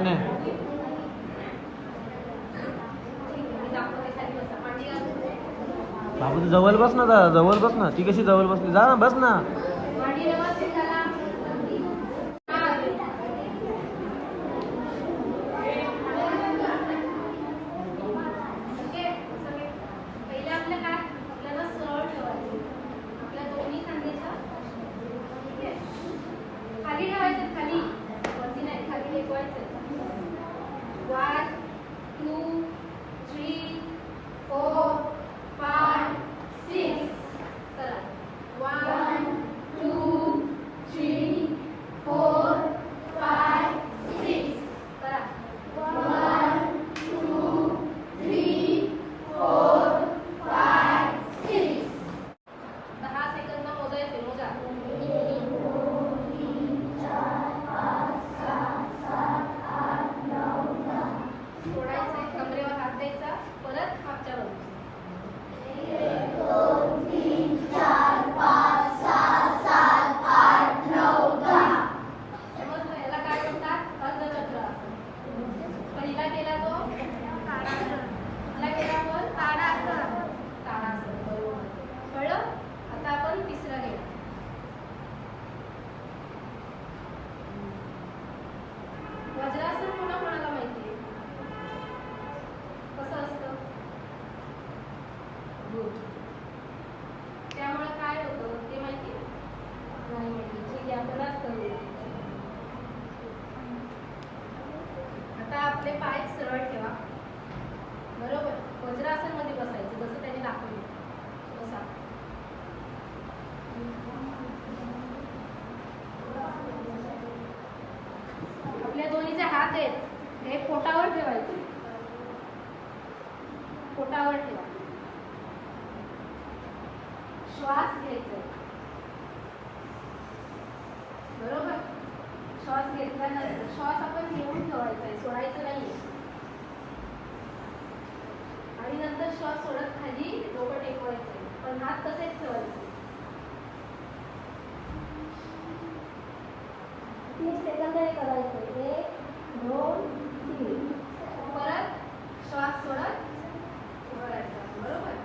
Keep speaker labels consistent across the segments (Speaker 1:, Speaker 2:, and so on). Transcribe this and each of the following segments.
Speaker 1: नाही. नाही बाबा तू जवळ बस ना जरा, जवळ बस ना. ती कशी जवळ बसली? जा ना बस ना
Speaker 2: मांडी व्यवस्थित घाला हा. ओके, सगळे. पहिले आपलं काय आपल्याला सरळ ठेवायचं आपल्या दोन्ही खांद्याच्या ठीक आहे? खाली ठेवायचं खाली वरती नाही खाली टेकवायचं one two three four five six चला one two three four five six करा one two three four five six दहा सेकंद मोजायचे मोजा सोडायचंय कमरेवर हात द्यायचा परत मागच्या बाजूला समजलं? याला काय म्हणतात अर्धचक्र आसन. पहिला केला तो पहिला केला आपण ताडासन ताडासन बरोबर कळलं आता आपण तिसरा घेऊ वज्रासन कोणा कोणाला माहिती आहे कसं असतं Good. त्यामुळे काय होतं ते माहिती आहे? नाही माहिती ठीक आहे आपणच करूया आता आपले पाय सरळ ठेवा बरोबर वज्रासनमध्ये बसायचं जसं त्यांनी दाखवलं बसा आपल्या दोन्हीचे हात आहेत हे पोटावर ठेवायचे. पोटावर ठेवा. श्वास घ्यायचा. बरोबर? श्वास घेतल्यानंतर श्वास आपण घेऊन ठेवायचा आहे सोडायचं नाही आणि नंतर श्वास सोडत खाली डोकं टेकवायचं पण हात तसेच ठेवायचे. तीन सेकंदाने करायचं. एक दोन तीन परत श्वास सोडत उभं राहायचं बरोबर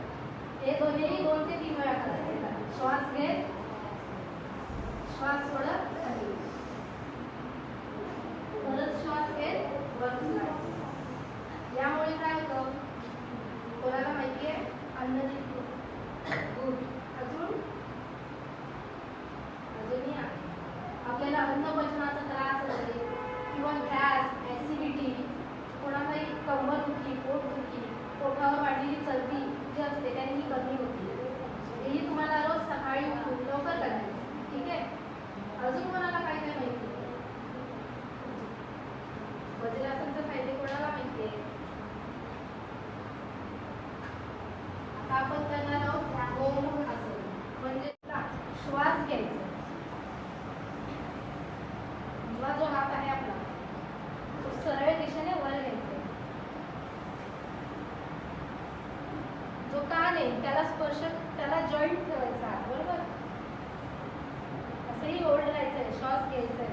Speaker 2: हे दोन्ही दोन ते तीन वेळा करायचे श्वास घेत श्वास सोडत खाली परत श्वास घेत वर उचलायचं यामुळे काय होतं कोणाला माहिती आहे अन्न जिंकतो गुड अजून अजूनही आहे आपल्याला अन्न पचनाचा त्रास असेल किंवा गॅस ॲसिडिटी कोणालाही कंबर दुखी पोट दुखी पोटावर वाढलेली चरबी जी असते त्यांनी कमी होती हेही तुम्हाला रोज सकाळी उठून लवकर करायचं ठीक आहे अजून कोणाला काय काय माहिती वज्रासनचे फायदे कोणाला माहिती आहे आता आपण करणार आहोत गोमुख आसन म्हणजे श्वास घ्यायचा. उजवा जो हात आहे आपला तो सरळ दिशेने वर घ्यायचा. जो कान आहे त्याला स्पर्श त्याला जॉईंट ठेवायचा बरोबर? असंही ओढ राहायचंय श्वास घ्यायचा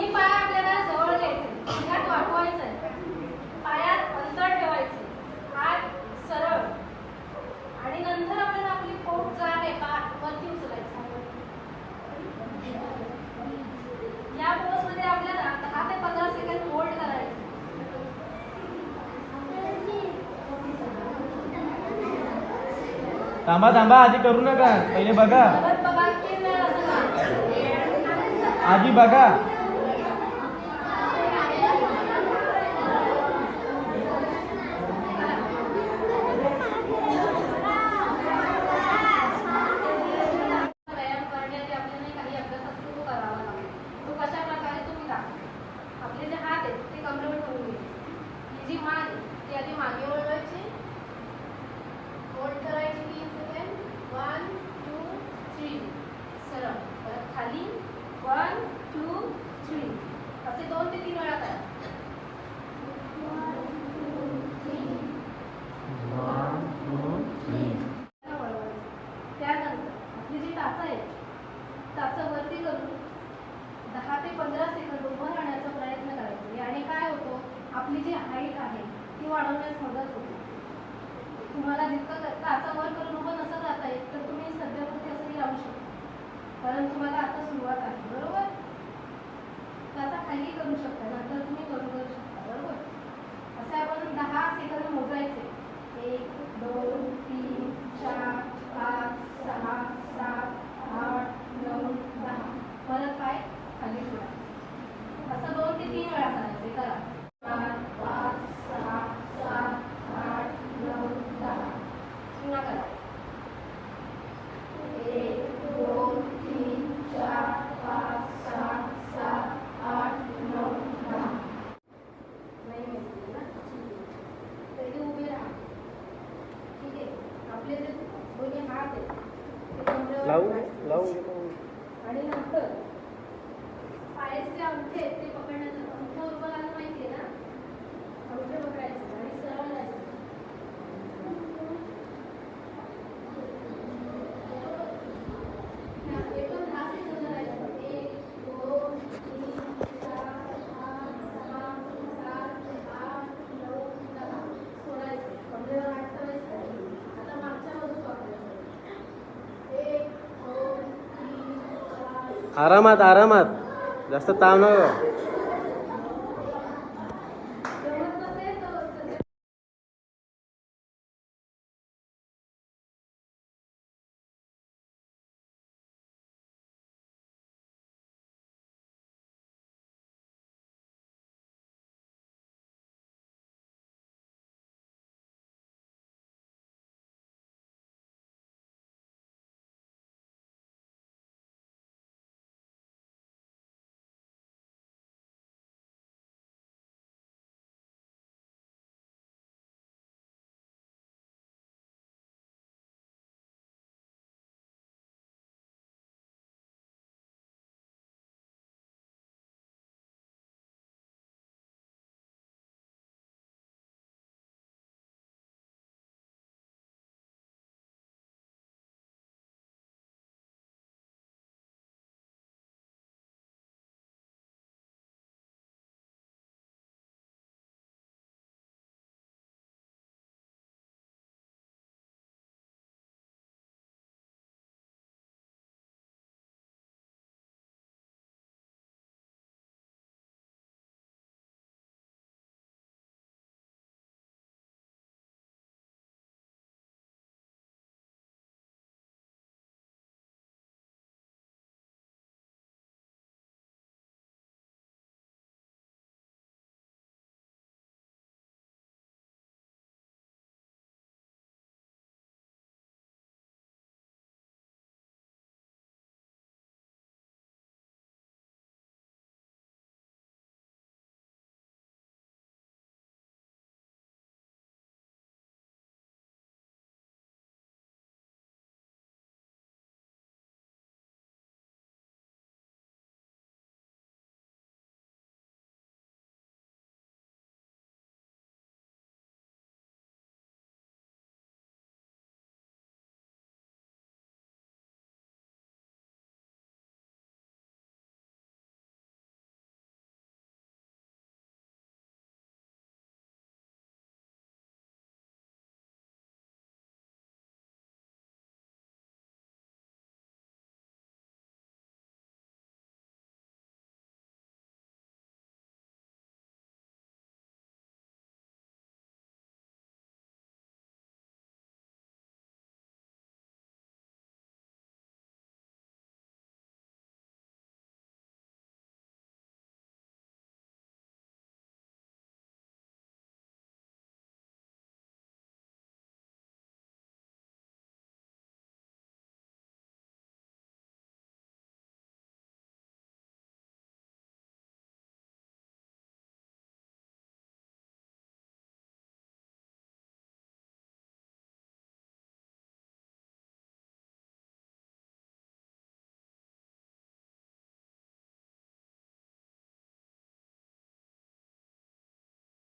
Speaker 1: थांबा थांबा आधी करू नका. पहिले बघा. आधी बघा
Speaker 2: जितका ताचा वर करून उभं नसत राहता तर तुम्ही सध्यावरती असंही राहू शकता. कारण तुम्हाला आता सुरुवात आहे बरोबर? ताचा खाली करू शकता नंतर तुम्ही करू करू आपण दहा सेकंद मोजायचे. एक दोन तीन चार पाच सहा सात आठ नऊ दहा. परत पाय खाली सोडा असं दोन ते तीन वेळा करायचे करा.
Speaker 1: लावू लावू.
Speaker 2: आणि नंतर पायाचे अंगठे
Speaker 1: आरामात आरामात. जास्त ताण